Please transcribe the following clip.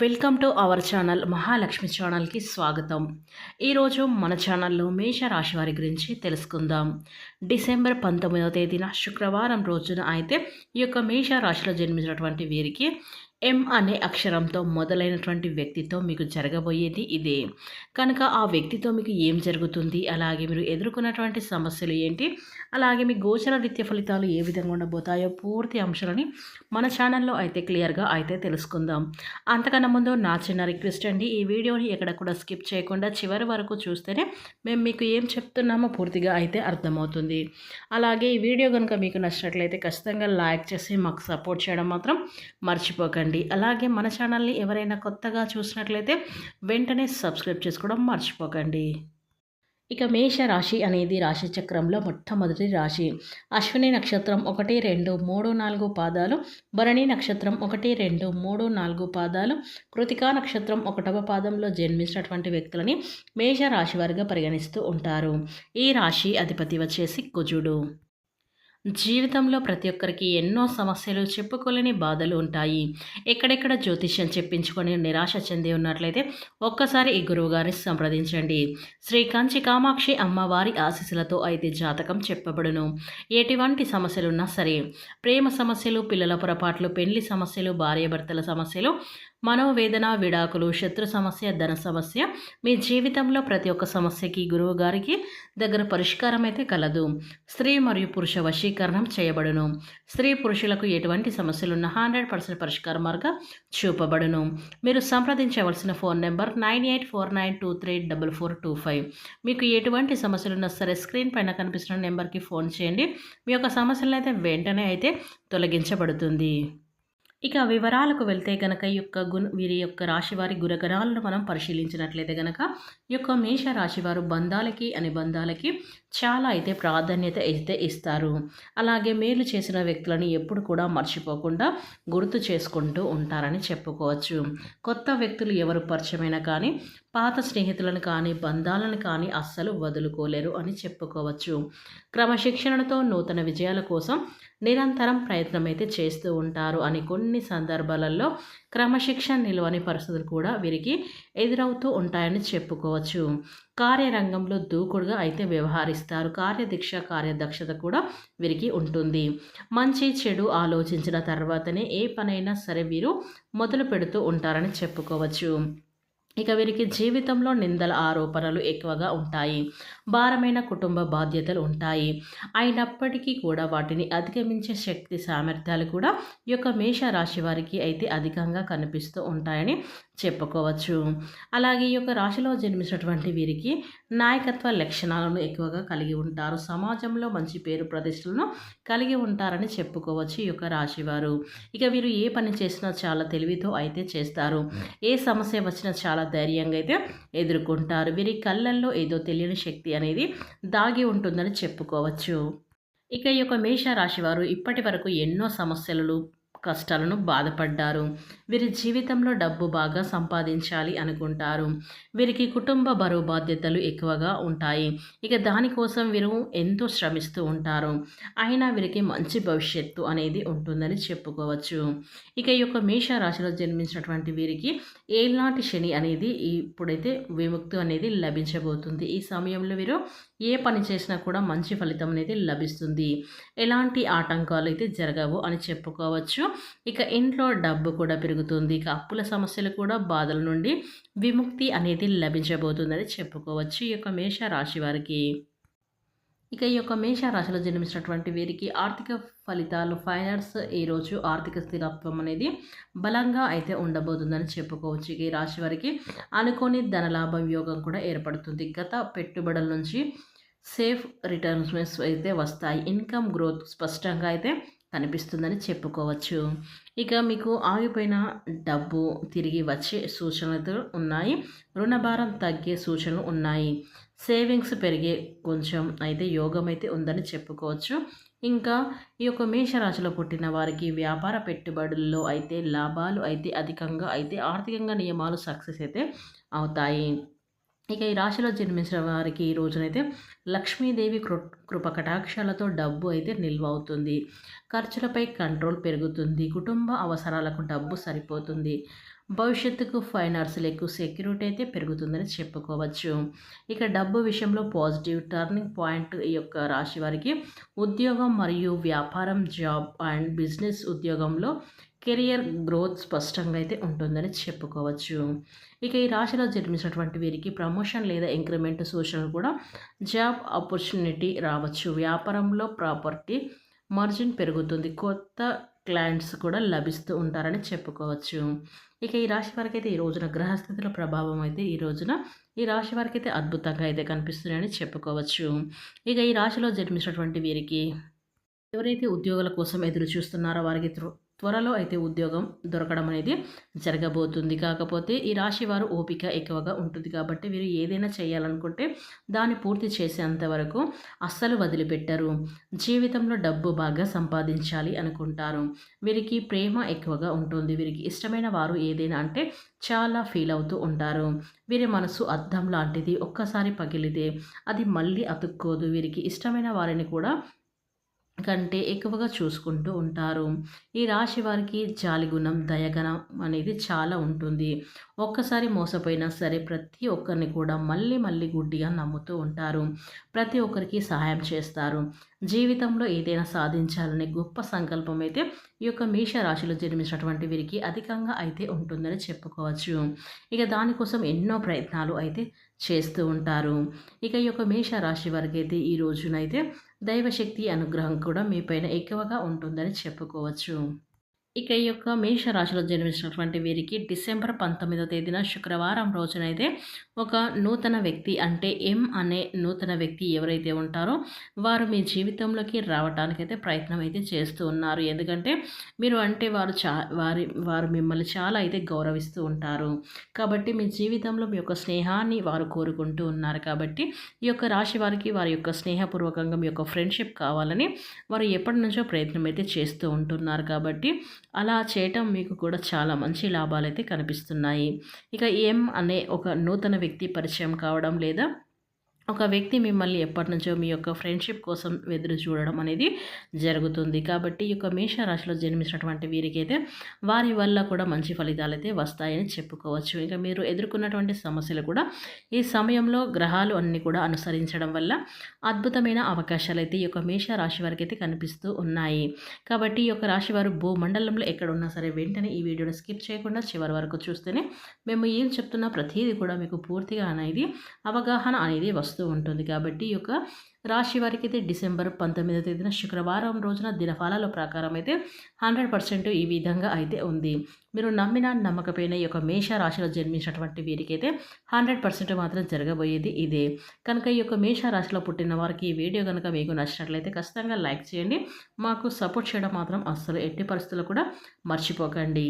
Welcome to our channel Mahalakshmi ఛానల్కి స్వాగతం. ఈరోజు మన ఛానల్లో మేషరాశి వారి గురించి తెలుసుకుందాం. డిసెంబర్ పంతొమ్మిదవ తేదీన శుక్రవారం రోజున అయితే ఈ యొక్క మేషరాశిలో జన్మించినటువంటి వీరికి ఎం అనే అక్షరంతో మొదలైనటువంటి వ్యక్తితో మీకు జరగబోయేది ఇదే. కనుక ఆ వ్యక్తితో మీకు ఏం జరుగుతుంది? అలాగే మీరు ఎదుర్కొన్నటువంటి సమస్యలు ఏంటి? అలాగే మీ గోచర రీత్య ఫలితాలు ఏ విధంగా ఉండబోతాయో పూర్తి అంశాలని మన ఛానల్లో అయితే క్లియర్గా అయితే తెలుసుకుందాం. అంతకన్నా ముందు నా చిన్న రిక్వెస్ట్ అండి. ఈ వీడియోని ఎక్కడ కూడా స్కిప్ చేయకుండా చివరి వరకు చూస్తేనే మేము మీకు ఏం చెప్తున్నామో పూర్తిగా అయితే అర్థమవుతుంది. అలాగే ఈ వీడియో కనుక మీకు నచ్చినట్లయితే ఖచ్చితంగా లైక్ చేసి మాకు సపోర్ట్ చేయడం మాత్రం మర్చిపోకండి. అలాగే మన ఛానల్ని ఎవరైనా కొత్తగా చూసినట్లయితే వెంటనే సబ్స్క్రైబ్ చేసుకోవడం మర్చిపోకండి. ఇక మేష రాశి అనేది రాశి చక్రంలో మొట్టమొదటి రాశి. అశ్విని నక్షత్రం ఒకటి రెండు మూడు నాలుగు పాదాలు. భరణి నక్షత్రం ఒకటి రెండు మూడు నాలుగు పాదాలు. కృతికా నక్షత్రం ఒకటవ పాదంలో జన్మించినటువంటి వ్యక్తులని మేష రాశి వారిగా పరిగణిస్తూ ఉంటారు. ఈ రాశి అధిపతి వచ్చేసి కుజుడు. జీవితంలో ప్రతి ఒక్కరికి ఎన్నో సమస్యలు చెప్పుకోలేని బాధలు ఉంటాయి. ఎక్కడెక్కడ జ్యోతిష్యం చెప్పించుకొని నిరాశ చెంది ఉన్నట్లయితే ఒక్కసారి ఈ గురువుగారిని సంప్రదించండి. శ్రీ కంచి కామాక్షి అమ్మవారి ఆశీస్సులతో అయితే జాతకం చెప్పబడును. ఎటువంటి సమస్యలున్నా సరే ప్రేమ సమస్యలు పిల్లల పొరపాట్లు పెళ్ళి సమస్యలు భార్యాభర్తల సమస్యలు మనోవేదన విడాకులు శత్రు సమస్య ధన సమస్య మీ జీవితంలో ప్రతి ఒక్క సమస్యకి గురువు గారికి దగ్గర పరిష్కారం అయితే కలదు. స్త్రీ మరియు పురుష వశీకరణం చేయబడును. స్త్రీ పురుషులకు ఎటువంటి సమస్యలున్న హండ్రెడ్ పర్సెంట్ పరిష్కార మార్గం చూపబడును. మీరు సంప్రదించవలసిన phone number nine eight four nine two three double four two five. మీకు ఎటువంటి సమస్యలున్నా సరే స్క్రీన్ పైన కనిపిస్తున్న నెంబర్కి ఫోన్ చేయండి. మీ యొక్క సమస్యలను అయితే వెంటనే అయితే తొలగించబడుతుంది. ఇక వివరాలకు వెళ్తే గనక ఈ యొక్క గుణ వీరి యొక్క రాశివారి గురగరాలను మనం పరిశీలించినట్లయితే గనక ఈ యొక్క మేష రాశివారు బంధాలకి అనుబంధాలకి చాలా అయితే ప్రాధాన్యత అయితే ఇస్తారు. అలాగే మేలు చేసిన వ్యక్తులని ఎప్పుడు కూడా మర్చిపోకుండా గుర్తు చేసుకుంటూ ఉంటారని చెప్పుకోవచ్చు. కొత్త వ్యక్తులు ఎవరు పరిచయమైనా కానీ పాత స్నేహితులను కానీ బంధాలను కానీ అస్సలు వదులుకోలేరు అని చెప్పుకోవచ్చు. క్రమశిక్షణతో నూతన విజయాల కోసం నిరంతరం ప్రయత్నం అయితే చేస్తూ ఉంటారు అని కొన్ని సందర్భాలలో క్రమశిక్షణ నిలవని పరిస్థితులు కూడా వీరికి ఎదురవుతూ ఉంటాయని చెప్పుకోవచ్చు. కార్యరంగంలో దూకుడుగా అయితే వ్యవహరిస్తారు. కార్యదీక్ష కార్యదక్షత కూడా వీరికి ఉంటుంది. మంచి చెడు ఆలోచించిన తర్వాతనే ఏ పనైనా సరే వీరు మొదలు పెడుతూ ఉంటారని చెప్పుకోవచ్చు. ఇక వీరికి జీవితంలో నిందల ఆరోపణలు ఎక్కువగా ఉంటాయి. భారమైన కుటుంబ బాధ్యతలు ఉంటాయి. అయినప్పటికీ కూడా వాటిని అధిగమించే శక్తి సామర్థ్యాలు కూడా ఈ యొక్క మేషరాశి వారికి అయితే అధికంగా కనిపిస్తూ ఉంటాయని చెప్పుకోవచ్చు. అలాగే ఈ యొక్క రాశిలో జన్మించినటువంటి వీరికి నాయకత్వ లక్షణాలను ఎక్కువగా కలిగి ఉంటారు. సమాజంలో మంచి పేరు ప్రతిష్టలను కలిగి ఉంటారని చెప్పుకోవచ్చు ఈ యొక్క రాశివారు. ఇక వీరు ఏ పని చేసినా చాలా తెలివితో అయితే చేస్తారు. ఏ సమస్య వచ్చినా చాలా ధైర్యంగా అయితే ఎదుర్కొంటారు. వీరి కళ్ళల్లో ఏదో తెలియని శక్తి అనేది దాగి ఉంటుందని చెప్పుకోవచ్చు. ఇక ఈ యొక్క మేష రాశివారు ఇప్పటి వరకు ఎన్నో సమస్యలు కష్టాలను బాధపడ్డారు. వీరి జీవితంలో డబ్బు బాగా సంపాదించాలి అనుకుంటారు. వీరికి కుటుంబ బరువు బాధ్యతలు ఎక్కువగా ఉంటాయి. ఇక దానికోసం వీరు ఎంతో శ్రమిస్తూ ఉంటారు. అయినా వీరికి మంచి భవిష్యత్తు అనేది ఉంటుందని చెప్పుకోవచ్చు. ఇక ఈ యొక్క మేష రాశిలో జన్మించినటువంటి వీరికి ఏలాంటి శని అనేది ఇప్పుడైతే విముక్తి అనేది లభించబోతుంది. ఈ సమయంలో వీరు ఏ పని చేసినా కూడా మంచి ఫలితం అనేది లభిస్తుంది. ఎలాంటి ఆటంకాలు అయితే జరగవు అని చెప్పుకోవచ్చు. ఇక ఇంట్లో డబ్బు కూడా పెరుగుతుంది. ఇక అప్పుల సమస్యలు కూడా బాధల నుండి విముక్తి అనేది లభించబోతుందని చెప్పుకోవచ్చు ఈ యొక్క మేష రాశి వారికి. ఇక ఈ యొక్క మేష రాశిలో జన్మించినటువంటి వీరికి ఆర్థిక ఫలితాలు ఫైనాన్స్ ఈరోజు ఆర్థిక స్థిరత్వం అనేది బలంగా అయితే ఉండబోతుందని చెప్పుకోవచ్చు. ఈ రాశి వారికి అనుకోని ధనలాభం యోగం కూడా ఏర్పడుతుంది. గత పెట్టుబడుల నుంచి సేఫ్ రిటర్న్స్ అయితే వస్తాయి. ఇన్కమ్ గ్రోత్ స్పష్టంగా అయితే కనిపిస్తుందని చెప్పుకోవచ్చు. ఇక మీకు ఆగిపోయిన డబ్బు తిరిగి వచ్చే సూచనలు ఉన్నాయి. రుణభారం తగ్గే సూచనలు ఉన్నాయి. సేవింగ్స్ పెరిగే కొంచెం అయితే యోగం అయితే ఉందని చెప్పుకోవచ్చు. ఇంకా ఈ యొక్క మేషరాశిలో పుట్టిన వారికి వ్యాపార పెట్టుబడుల్లో అయితే లాభాలు అయితే అధికంగా అయితే ఆర్థికంగా నియమాలు సక్సెస్ అయితే అవుతాయి. ఇక ఈ రాశిలో జన్మించిన వారికి ఈ రోజునైతే లక్ష్మీదేవి కృ కృప కటాక్షాలతో డబ్బు అయితే నిల్వ అవుతుంది ఖర్చులపై కంట్రోల్ పెరుగుతుంది. కుటుంబ అవసరాలకు డబ్బు సరిపోతుంది. భవిష్యత్తుకు ఫైనాన్షియల్ ఎక్కువ సెక్యూరిటీ అయితే పెరుగుతుందని చెప్పుకోవచ్చు. ఇక డబ్బు విషయంలో పాజిటివ్ టర్నింగ్ పాయింట్ ఈ యొక్క రాశి వారికి ఉద్యోగం మరియు వ్యాపారం జాబ్ అండ్ బిజినెస్ ఉద్యోగంలో కెరియర్ గ్రోత్ స్పష్టంగా అయితే ఉంటుందని చెప్పుకోవచ్చు. ఇక ఈ రాశిలో జన్మించినటువంటి వీరికి ప్రమోషన్ లేదా ఇంక్రిమెంట్ సూచనలు కూడా జాబ్ ఆపర్చునిటీ రావచ్చు. వ్యాపారంలో ప్రాపర్టీ మార్జిన్ పెరుగుతుంది. కొత్త క్లయింట్స్ కూడా లభిస్తూ ఉంటారని చెప్పుకోవచ్చు. ఇక ఈ రాశి వారికి అయితే ఈ రోజున గ్రహస్థితుల ప్రభావం అయితే ఈ రోజున ఈ రాశి వారికి అయితే అద్భుతంగా అయితే కనిపిస్తున్నాయని చెప్పుకోవచ్చు. ఇక ఈ రాశిలో జన్మించినటువంటి వీరికి ఎవరైతే ఉద్యోగాల కోసం ఎదురు చూస్తున్నారో వారికి త్వరలో అయితే ఉద్యోగం దొరకడం అనేది జరగబోతుంది. కాకపోతే ఈ రాశి వారు ఓపిక ఎక్కువగా ఉంటుంది కాబట్టి వీరు ఏదైనా చేయాలనుకుంటే దాన్ని పూర్తి చేసేంత వరకు అస్సలు వదిలిపెట్టరు. జీవితంలో డబ్బు బాగా సంపాదించాలి అనుకుంటారు. వీరికి ప్రేమ ఎక్కువగా ఉంటుంది. వీరికి ఇష్టమైన వారు ఏదైనా అంటే చాలా ఫీల్ అవుతూ ఉంటారు. వీరి మనసు అద్దం లాంటిది ఒక్కసారి పగిలితే అది మళ్ళీ అతుక్కోదు. వీరికి ఇష్టమైన వారిని కూడా కంటే ఎక్కువగా చూసుకుంటూ ఉంటారు. ఈ రాశి వారికి జాలిగుణం దయగణం అనేది చాలా ఉంటుంది. ఒక్కసారి మోసపోయినా సరే ప్రతి ఒక్కరిని కూడా మళ్ళీ మళ్ళీ గుడ్డిగా నమ్ముతూ ఉంటారు. ప్రతి ఒక్కరికి సహాయం చేస్తారు. జీవితంలో ఏదైనా సాధించాలనే గొప్ప సంకల్పం అయితే ఈ యొక్క మేష రాశిలో జన్మించినటువంటి వీరికి అధికంగా అయితే ఉంటుందని చెప్పుకోవచ్చు. ఇక దానికోసం ఎన్నో ప్రయత్నాలు అయితే చేస్తూ ఉంటారు. ఇక ఈ యొక్క మేష రాశి వారికి అయితే ఈ రోజునైతే దైవశక్తి అనుగ్రహం కూడా మీపైన ఎక్కువగా ఉంటుందని చెప్పుకోవచ్చు. ఇక ఈ యొక్క మేషరాశిలో జన్మించినటువంటి వీరికి డిసెంబర్ పంతొమ్మిదో తేదీన శుక్రవారం రోజునైతే ఒక నూతన వ్యక్తి అంటే ఎం అనే నూతన వ్యక్తి ఎవరైతే ఉంటారో వారు మీ జీవితంలోకి రావడానికైతే ప్రయత్నం అయితే చేస్తూ ఉన్నారు. ఎందుకంటే మీరు అంటే వారు చా వారి వారు మిమ్మల్ని చాలా అయితే గౌరవిస్తూ ఉంటారు. కాబట్టి మీ జీవితంలో మీ యొక్క స్నేహాన్ని వారు కోరుకుంటూ ఉన్నారు. కాబట్టి ఈ యొక్క రాశి వారికి వారి యొక్క స్నేహపూర్వకంగా మీ యొక్క ఫ్రెండ్షిప్ కావాలని వారు ఎప్పటి నుంచో ప్రయత్నం అయితే చేస్తూ ఉంటున్నారు. కాబట్టి అలా చేయటం మీకు కూడా చాలా మంచి లాభాలు అయితే కనిపిస్తున్నాయి. ఇక ఏం అనే ఒక నూతన వ్యక్తి పరిచయం కావడం లేదా ఒక వ్యక్తి మిమ్మల్ని ఎప్పటి నుంచో మీ యొక్క ఫ్రెండ్షిప్ కోసం ఎదురు చూడడం అనేది జరుగుతుంది. కాబట్టి ఈ యొక్క మేషరాశిలో జన్మించినటువంటి వీరికైతే వారి వల్ల కూడా మంచి ఫలితాలు అయితే వస్తాయని చెప్పుకోవచ్చు. ఇంకా మీరు ఎదుర్కొన్నటువంటి సమస్యలు కూడా ఈ సమయంలో గ్రహాలు అన్నీ కూడా అనుసరించడం వల్ల అద్భుతమైన అవకాశాలు అయితే ఈ యొక్క మేషరాశి వారికి అయితే కనిపిస్తూ ఉన్నాయి. కాబట్టి ఈ యొక్క రాశి వారు భూమండలంలో ఎక్కడ ఉన్నా సరే వెంటనే ఈ వీడియోని స్కిప్ చేయకుండా చివరి వరకు చూస్తేనే మేము ఏం చెప్తున్నా ప్రతిదీ కూడా మీకు పూర్తిగా అనేది అవగాహన అనేది వస్తుంది. వస్తూ ఉంటుంది. కాబట్టి ఈ యొక్క రాశి వారికి అయితే డిసెంబర్ పంతొమ్మిదో తేదీన శుక్రవారం రోజున దినఫలాల ప్రకారం అయితే హండ్రెడ్ పర్సెంట్ ఈ విధంగా అయితే ఉంది. మీరు నమ్మినా నమ్మకపోయిన ఈ యొక్క మేష రాశిలో జన్మించినటువంటి వీరికైతే హండ్రెడ్ పర్సెంట్ మాత్రం జరగబోయేది ఇదే. కనుక ఈ యొక్క మేష రాశిలో పుట్టిన వారికి ఈ వీడియో కనుక మీకు నచ్చినట్లయితే ఖచ్చితంగా లైక్ చేయండి. మాకు సపోర్ట్ చేయడం మాత్రం అస్సలు ఎట్టి పరిస్థితుల్లో కూడా మర్చిపోకండి.